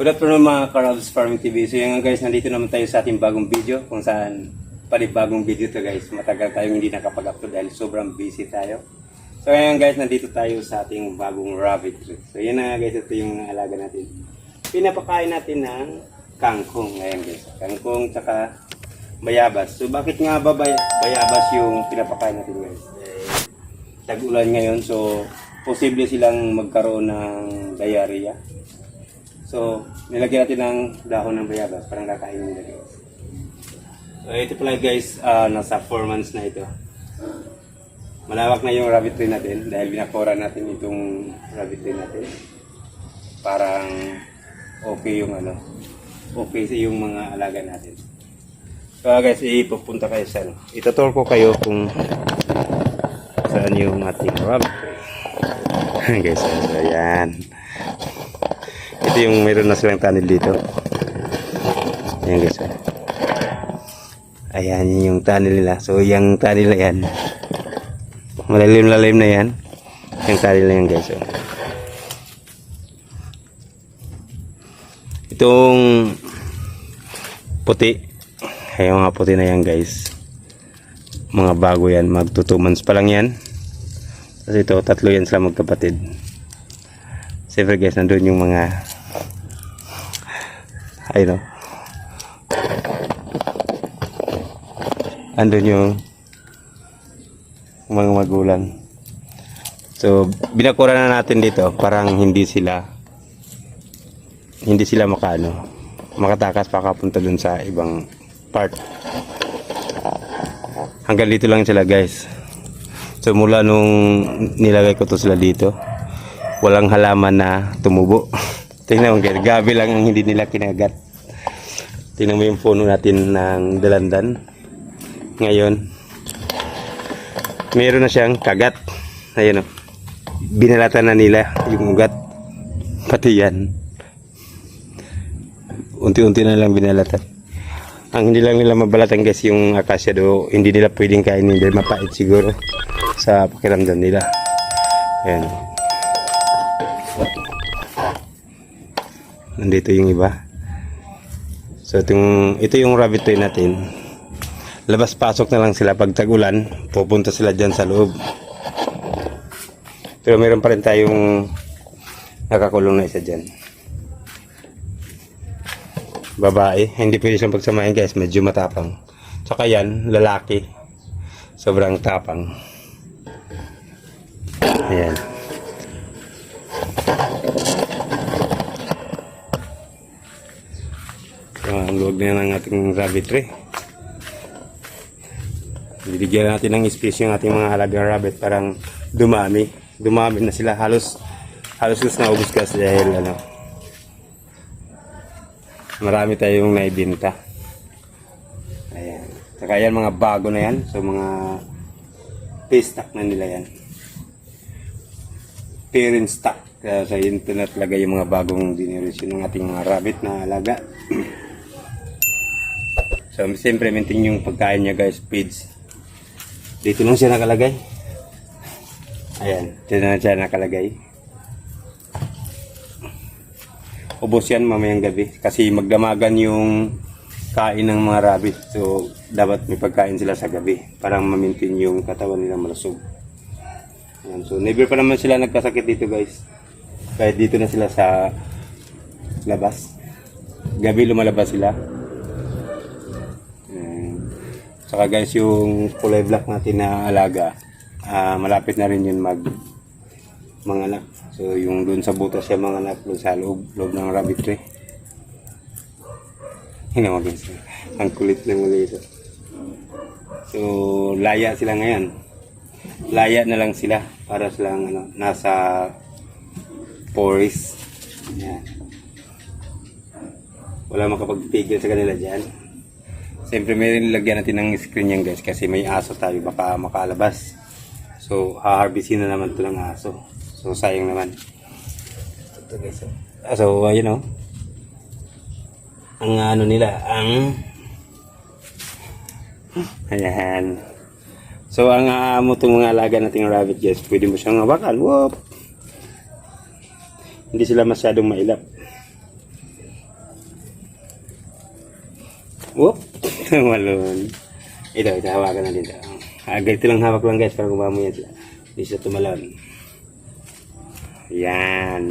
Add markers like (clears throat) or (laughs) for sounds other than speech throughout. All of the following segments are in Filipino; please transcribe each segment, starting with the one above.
Good afternoon mga Carabs Farming TV. So nga guys, nandito naman tayo sa ating bagong video kung saan panibagong video to guys. Matagal tayong hindi nakapag-upload dahil sobrang busy tayo. So ngayon guys, nandito tayo sa ating bagong rabbit tree. So na nga guys, ito yung alaga natin. Pinapakain natin ng kangkong ngayon guys. Kangkong tsaka bayabas. So bakit nga ba bay- bayabas yung pinapakain natin guys? Tag-ulan ngayon so posible silang magkaroon ng diarrhea. So, nilagyan natin ng dahon ng bayabas, parang kakainin nila guys. So, ito pala guys, ah, nasa 4 months na ito. Malawak na yung rabbit tree natin dahil binakora natin itong rabbit tree natin. Parang okay yung ano, okay sa yung mga alaga natin. So guys, ipupunta kayo sa ano. Itutur ko kayo kung saan yung ating rabbit tree. (laughs) guys, so, ayan. Ito yung meron na silang tunnel dito. Ayan guys. Ayan yun yung tunnel nila. So yung tunnel na yan. Malalim-lalim na yan. Yung tunnel na yan guys. Itong puti. Ay mga puti na yan guys. Mga bago yan. Mag 2 months pa lang yan. Kasi ito, tatlo yan sila magkapatid. Siyempre guys, nandun yung mga ayun o. Andun yung mga magulang. So, binakura na natin dito parang hindi sila hindi sila makaano makatakas pakapunta dun sa ibang part. Hanggang dito lang sila guys. So mula nung nilagay ko to sila dito, walang halaman na tumubo. (laughs) Tingnan mo gabi lang ang hindi nila kinagat. Tingnan mo yung puno natin ng dalandan. Ngayon, meron na siyang kagat. Ayun o. Binalatan na nila yung ugat. Pati yan. Unti-unti na lang binalatan. Ang hindi lang nila mabalatan guys yung akasya do, hindi nila pwedeng kainin dahil mapait siguro sa pakiramdam nila. Ayan. Nandito yung iba. So itong, ito yung rabbit toy natin. Labas-pasok na lang sila pag tag-ulan. Pupunta sila dyan sa loob. Pero meron pa rin tayong nakakulong na isa dyan. Babae. Hindi pwede siyang pagsamahin guys. Medyo matapang. Tsaka yan, lalaki. Sobrang tapang. Ayan. Ang luwag na ng ating rabbit tree. Bibigyan natin ng space yung ating mga halagang rabbit parang dumami. Dumami na sila. Halos halos gusto na ubus kasi dahil ano marami tayong naibinta. Ayan. Saka yan mga bago na yan. So mga paystack na nila yan. Parent stock. Kaya sa internet lagay yung mga bagong generation ng ating mga rabbit na alaga. (clears throat) so siyempre maintain yung pagkain niya guys. Feeds. Dito lang siya nakalagay. Ayan. Dito na siya nakalagay. ubos yan mamayang gabi kasi magdamagan yung kain ng mga rabbit so dapat may pagkain sila sa gabi para ma-maintain yung katawan nila malusog Ayan, so never pa naman sila nagkasakit dito guys kahit dito na sila sa labas gabi lumalabas sila. Saka guys yung kulay black natin na alaga ah, malapit na rin yun mag mga anak. So yung doon sa butas siya mga anak doon sa loob, loob ng rabbit tree. Hindi mo guys. Ang kulit ng muli ito. So laya sila ngayon. Laya na lang sila para silang ano, nasa forest. Yan. Wala makapagpigil sa kanila dyan. Siyempre may lagyan natin ng screen yan guys kasi may aso tayo baka makalabas. So haharbisin na naman ito ng aso. So sayang naman. Ito guys. oh. Ah, So ayun oh. Ang ano nila, ang Ayan. So ang aamo itong mga alaga nating rabbit guys, pwede mo siyang hawakan. Whoop! Hindi sila masyadong mailap. Whoop! (laughs) Malun. Ito, ito, hawakan na dito. Ah, ganito lang hawak lang guys, para gumawa mo yan sila. Hindi siya tumalon. Yan.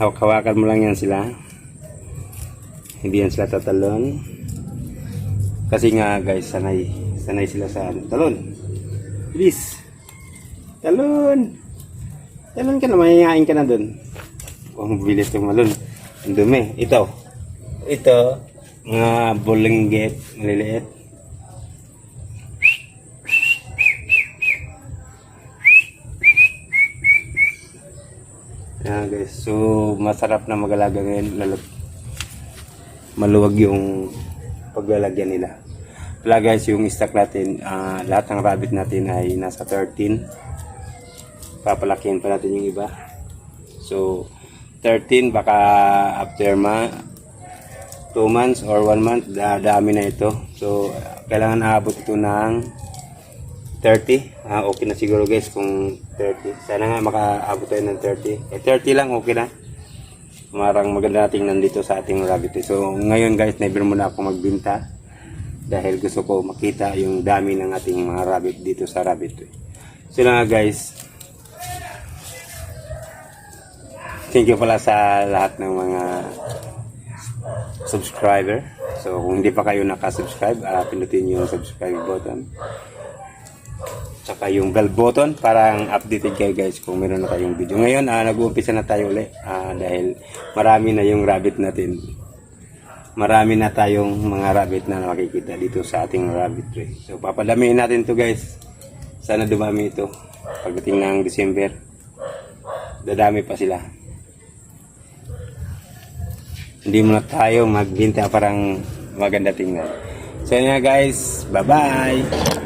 Hawak-hawakan mo lang yan sila. Hindi yan sila tatalon. Kasi nga guys, sanay. Sanay sila sa ano. Talon. Bilis. Talon. Talon ka na, mahihain ka na dun. Oh, bilis tumalon. Ang dumi. Ito. Ito. Mga bulinggit. Maliliit. Yan guys. So, masarap na mag-alaga ngayon. Lalo, maluwag yung paglalagyan nila. Wala guys, yung stock natin, ah, lahat ng rabbit natin ay nasa 13. Papalakihin pa natin yung iba. So, 13 baka after ma 2 months or 1 month, da dami na ito. So, kailangan aabot ito ng 30. Ah, okay na siguro guys kung 30. Sana nga makaabot tayo ng 30. Eh, 30 lang, okay na. Marang maganda nating nandito sa ating rabbit. So, ngayon guys, never muna ako magbinta. Dahil gusto ko makita yung dami ng ating mga rabbit dito sa rabbit. So nga guys, thank you pala sa lahat ng mga subscriber. So kung hindi pa kayo nakasubscribe, uh, pinutin yung subscribe button. Tsaka yung bell button para ang updated kayo guys kung meron na kayong video. Ngayon, ah, nag-uumpisa na tayo ulit ah, dahil marami na yung rabbit natin. Marami na tayong mga rabbit na makikita dito sa ating rabbit tray. So papadamihin natin to guys. Sana dumami ito pagdating ng December. Dadami pa sila. Hindi muna tayo magbinta parang maganda tingnan. So yun nga guys, bye bye!